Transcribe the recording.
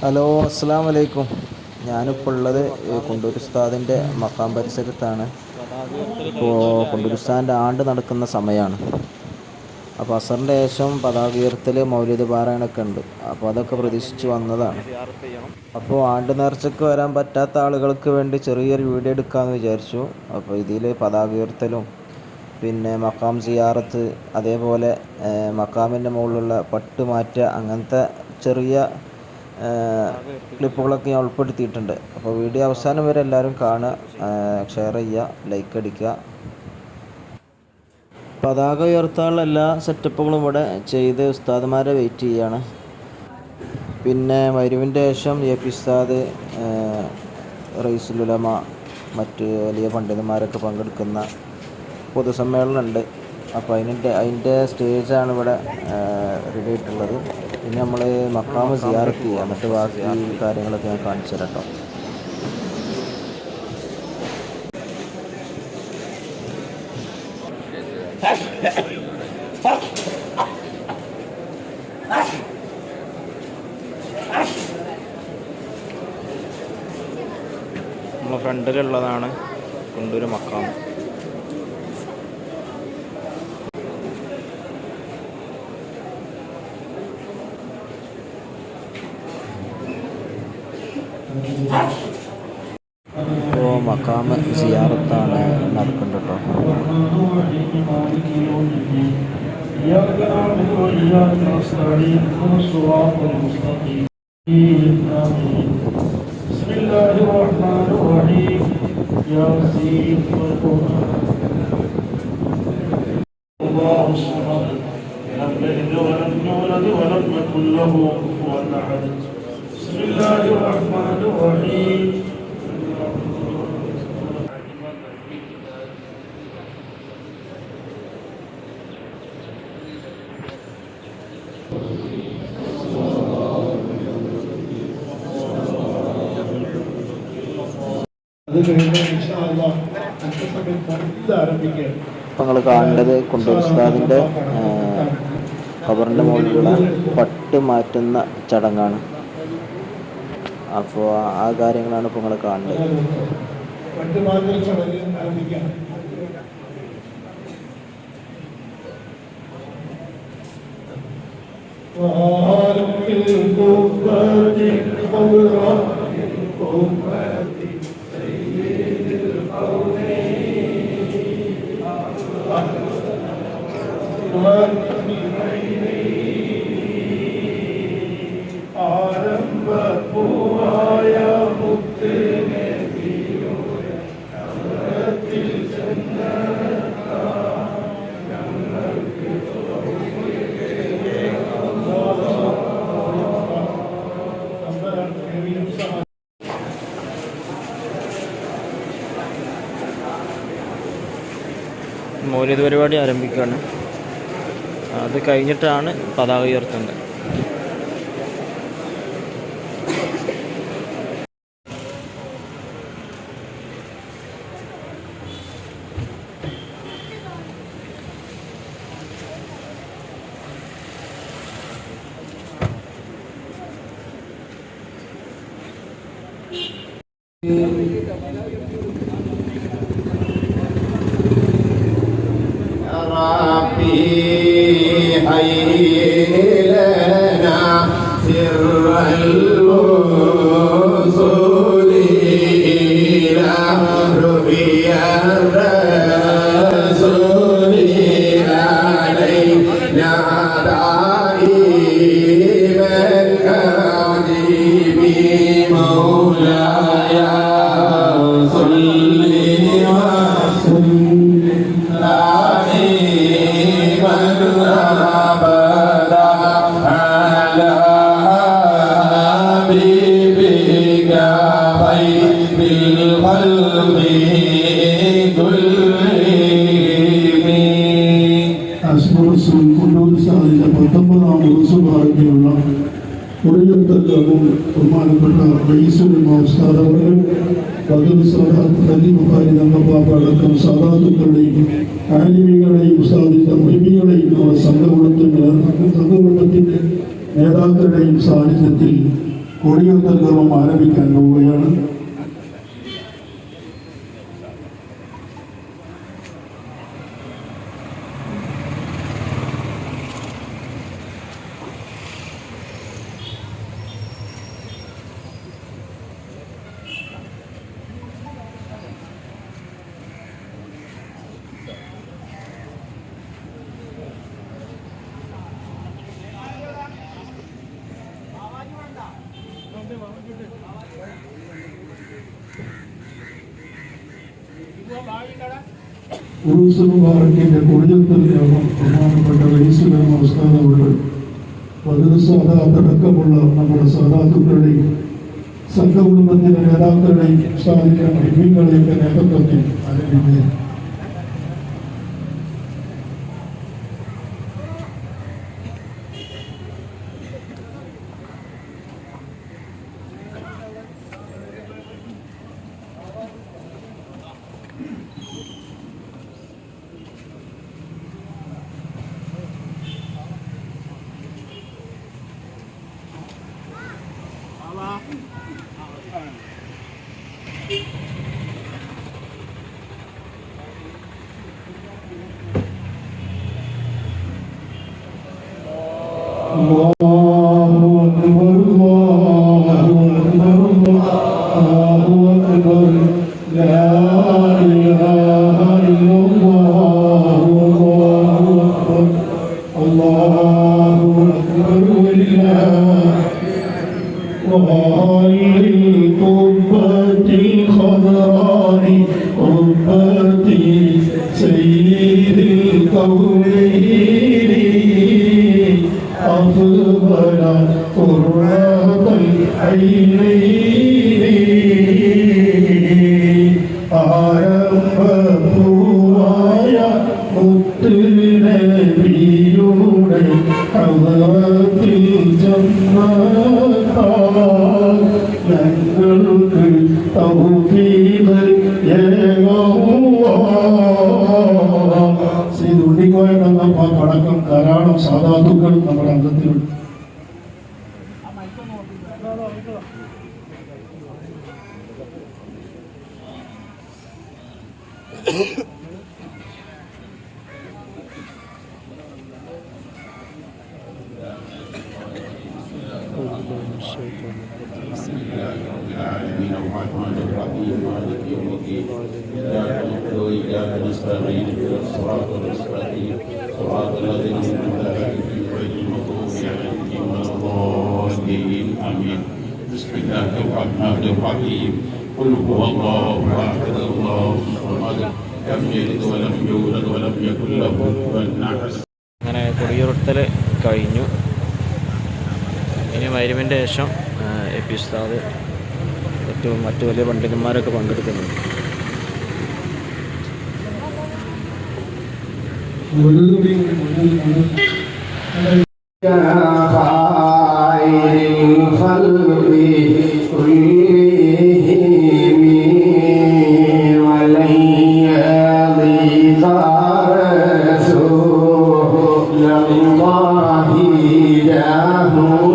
Hello അസ്സാം വലൈക്കും ഞാനിപ്പോൾ ഉള്ളത് കുണ്ടൂർ ഉസ്താദിന്റെ മക്കാം പരിസരത്താണ്. ഇപ്പോൾ കുണ്ടൂർ ഉസ്താദിന്റെ ആണ്ട് നടക്കുന്ന സമയമാണ് അപ്പോൾ അസറിന്റെ ശേഷം പതാക ഉയർത്തൽ മൗലിക പാരായണമൊക്കെ ഉണ്ട്. അപ്പോൾ അതൊക്കെ പ്രതീക്ഷിച്ച് വന്നതാണ്. അപ്പോൾ ആണ്ട് നേർച്ചയ്ക്ക് വരാൻ പറ്റാത്ത ആളുകൾക്ക് വേണ്ടി ചെറിയൊരു വീഡിയോ എടുക്കാമെന്ന് വിചാരിച്ചു. അപ്പോൾ ഇതിൽ പതാക ഉയർത്തലും പിന്നെ മക്കാം സിയാറത്ത് അതേപോലെ മക്കാമിന്റെ മുകളിലുള്ള പട്ട് മാറ്റുക അങ്ങനത്തെ ചെറിയ ക്ലിപ്പുകളൊക്കെ ഞാൻ ഉൾപ്പെടുത്തിയിട്ടുണ്ട്. അപ്പോൾ വീഡിയോ അവസാനം വരെ എല്ലാവരും കാണുക ഷെയർ ചെയ്യുക ലൈക്ക് അടിക്കുക. പതാക ഉയർത്താനുള്ള എല്ലാ സെറ്റപ്പുകളും ഇവിടെ ചെയ്ത് ഉസ്താദ്മാരെ വെയിറ്റ് ചെയ്യാണ്. പിന്നെ മരുവിന്റെ ശേഷം എ പി ഉസ്താദ് റൈസുലുലമ മറ്റ് വലിയ പണ്ഡിതന്മാരൊക്കെ പങ്കെടുക്കുന്ന പൊതുസമ്മേളനമുണ്ട്. അപ്പോൾ അതിന്റെ അതിന്റെ സ്റ്റേജാണ് ഇവിടെ റെഡി ആയിട്ടുള്ളത്. പിന്നെ നമ്മൾ മക്കാമ് സിയാറത്ത് ചെയ്യുക എന്നിട്ട് ബാക്കി കാര്യങ്ങളൊക്കെ ഞാൻ കാണിച്ചു തരാം കേട്ടോ. നമ്മളെ ഫ്രണ്ടിലുള്ളതാണ് കുണ്ടൂര് മക്കാം. ഇപ്പോൾ മക്കാമ് സിയാറത്താണ് നടക്കുന്നത് കേട്ടോ إياك نعبد وإياك نستعين اهدنا الصراط المستقيم آمين بسم الله الرحمن الرحيم അപ്പം നിങ്ങൾ കാണേണ്ടത് കൊണ്ടുസ്താദിന്റെ ഖബറിന്റെ മുകളിലുള്ള പട്ട് മാറ്റുന്ന ചടങ്ങാണ്. അപ്പോൾ ആ കാര്യങ്ങളാണ് ഇപ്പോൾ നിങ്ങൾ കാണുന്നത്. Thank മാതിരി ഓരോ പരിപാടി ആരംഭിക്കുകയാണ് അത് കഴിഞ്ഞിട്ടാണ് പതാക ഉയർത്തേണ്ടത് റസൂൽ കൊണ്ടൂർശാലിന്റെ പത്തൊമ്പതാം ഉറുസുഭാഗത്തിലുള്ള കുറിയത്തക്കവും ബഹുമാനപ്പെട്ട റയീസുൽ മാസ്താദവകൾ ബദൽ സാദാത്ത് അലി ബുഖാരി തങ്ങപ്പാപ്പ അടക്കം സാദാത്തുക്കളുടെയും ആലിമികളെയും ഉസ്താദിന്റെ മുഹിമികളെയും നമ്മുടെ സംഘകുടുംബത്തിന്റെ സംഘകുടുംബത്തിന്റെ നേതാക്കളുടെയും സാന്നിധ്യത്തിൽ കൊടിയത്തക്കവും ആരംഭിക്കാൻ പോവുകയാണ്. ഉറൂസ് മുബാറക്കിന്റെ കുടിയത്തൽ കർമ്മം ബഹുമാനപ്പെട്ട വൈസുലിമാവ് ഉസ്താദ് ബദൽ നമ്മുടെ സാദാത്തുക്കളുടെയും സംഘകുടുംബത്തിന്റെ നേതാക്കളുടെയും ഉസ്താദിന്റെ ഹിമ്മിങ്ങളെയൊക്കെ നേതൃത്വത്തിൽ ആരംഭിക്കുന്നത് amor. أفضل قرة العينين ആരംഭപ്പൂവായ മുത്തുനബിയുടെ ഹവത്തിൽ ജന്മത്താൽ الرحيم. مالك يوم الدين إياك نعبد وإياك نستعين اهدنا الصراط المستقيم صراط الذين أنعمت عليهم غير المغضوب عليهم ولا الضالين آمين بسم الله الرحمن الرحيم قل هو الله أحد الله الصمد لم يلد ولم يولد ولم يكن له كفوا أحد അങ്ങനെ കൊടിയുറുത്തൽ കഴിഞ്ഞു ഇനി മരുവിൻ്റെ ശേഷം എ പി ഉസ്താദ് ഏറ്റവും മറ്റു വലിയ പണ്ഡിതന്മാരൊക്കെ പങ്കെടുക്കുന്നുണ്ട് خير الخلق كلهم Yahoo.